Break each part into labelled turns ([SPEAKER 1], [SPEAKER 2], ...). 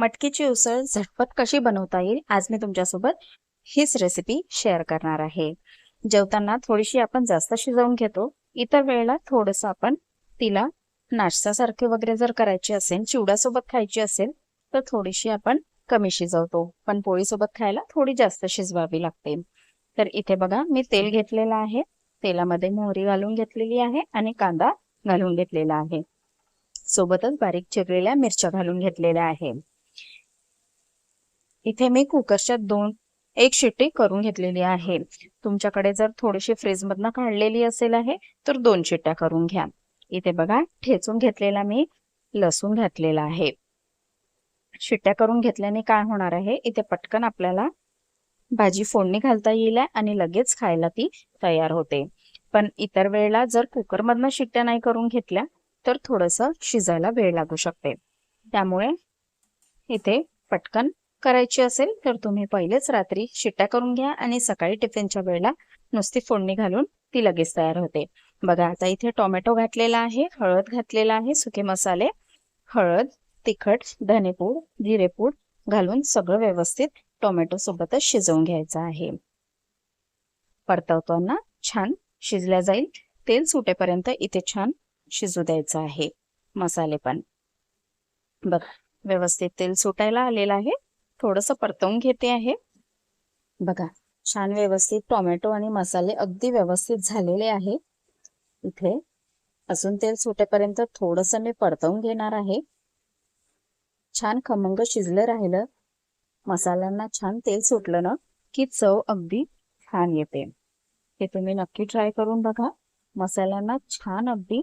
[SPEAKER 1] मटकीची उसळ झटपट कशी बनवता येईल आज मी तुमच्यासोबत हीच रेसिपी शेअर करणार आहे. जेवताना थोडीशी आपण जास्त शिजवून घेतो. इतर वेळेला थोडस आपण तिला नाश्त्यासारखे वगैरे जर करायची असेल चिवड्यासोबत खायची असेल तर थोडीशी आपण कमी शिजवतो. पण पोळीसोबत खायला थोडी जास्त शिजवावी लागते. तर इथे बघा मी तेल घेतलेलं आहे. तेलामध्ये मोहरी घालून घेतलेली आहे आणि कांदा घालून घेतलेला आहे. सोबतच बारीक चिरलेल्या मिरच्या घालून घेतलेल्या आहे. इथे मी कुकरच्या दोन एक शिट्टी करून घेतलेली आहे. तुमच्याकडे जर थोडीशी फ्रीज मधनं काढलेली असेल आहे तर दोन शिट्ट्या करून घ्या. इथे बघा ठेचून घेतलेला मी लसूण घातलेला आहे. शिट्ट्या करून घेतल्याने काय होणार आहे इथे पटकन आपल्याला भाजी फोडणी घालता येईल आणि लगेच खायला ती तयार होते. पण इतर वेळेला जर कुकरमधनं शिट्ट्या नाही करून घेतल्या तर थोडस शिजायला वेळ लागू शकते. त्यामुळे इथे पटकन करायची असेल तर तुम्ही पहिलेच रात्री शिट्ट्या करून घ्या आणि सकाळी टिफिनच्या वेळेला नुसती फोडणी घालून ती लगेच तयार होते. बघा आता इथे टोमॅटो घातलेला आहे हळद घातलेला आहे सुके मसाले हळद तिखट धनेपूड जिरेपूड घालून सगळं व्यवस्थित टोमॅटो सोबतच शिजवून घ्यायचं आहे. परतवताना छान शिजल्या जाईल. तेल सुटेपर्यंत इथे छान शिजू द्यायचं आहे. मसाले पण. बघा व्यवस्थित तेल सुटायला आलेलं आहे. थोडस परतवून घेते आहे. बघा छान व्यवस्थित टोमॅटो आणि मसाले अगदी व्यवस्थित झालेले आहे. इथे अजून तेल सुटेपर्यंत थोडस मी परतवून घेणार आहे. छान खमंग शिजलं राहिलं. मसाल्यांना छान तेल सुटलं ना की चव अगदी छान येते. हे तुम्ही नक्की ट्राय करून बघा. मसाल्यांना छान अगदी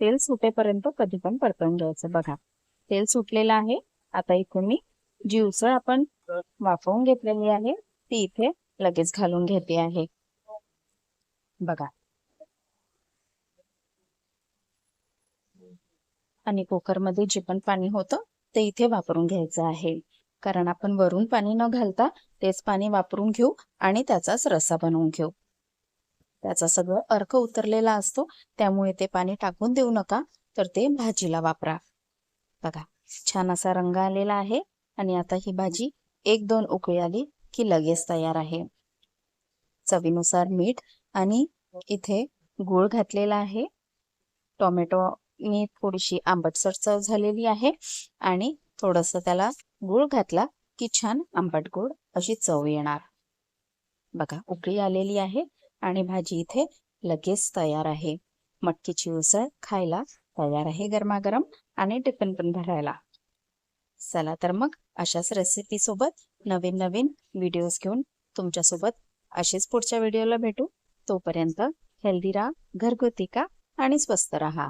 [SPEAKER 1] तेल सुटेपर्यंत कधी पण परतवून घ्यायचं बघा. तेल सुटलेलं आहे. आता इथून मी जी उसळ आपण वाफवून घेतलेली आहे. ती इथे लगेच घालून घेते आहे. बघा. आणि कुकरमध्ये जे पण पाणी होतं ते इथे वापरून घ्यायचं आहे. कारण आपण वरून पाणी न घालता तेच पाणी वापरून घेऊ आणि त्याचाच रसा बनवून घेऊ. त्याचा सगळं अर्क उतरलेला असतो त्यामुळे ते पाणी टाकून देऊ नका तर ते भाजीला वापरा. बघा छान असा रंग आलेला आहे. आणि आता ही भाजी एक दोन उकळी आली की लगेच तयार आहे. चवीनुसार मीठ आणि इथे गूळ घातलेला आहे. टोमॅटोनी थोडीशी आंबटसर चव झालेली आहे आणि थोडस त्याला गूळ घातला की छान आंबट गूळ अशी चव येणार. बघा उकळी आलेली आहे आणि भाजी इथे लगेच तयार आहे. मटकीची उसळ खायला तयार आहे गरमागरम आणि टिफिन पण भरायला. चला तर मग अशाच रेसिपी सोबत नवीन नवीन व्हिडिओज घेऊन तुमच्यासोबत असेच पुढच्या व्हिडिओला भेटू. तोपर्यंत हेल्दी राहा घरगुती का आणि स्वस्त राहा.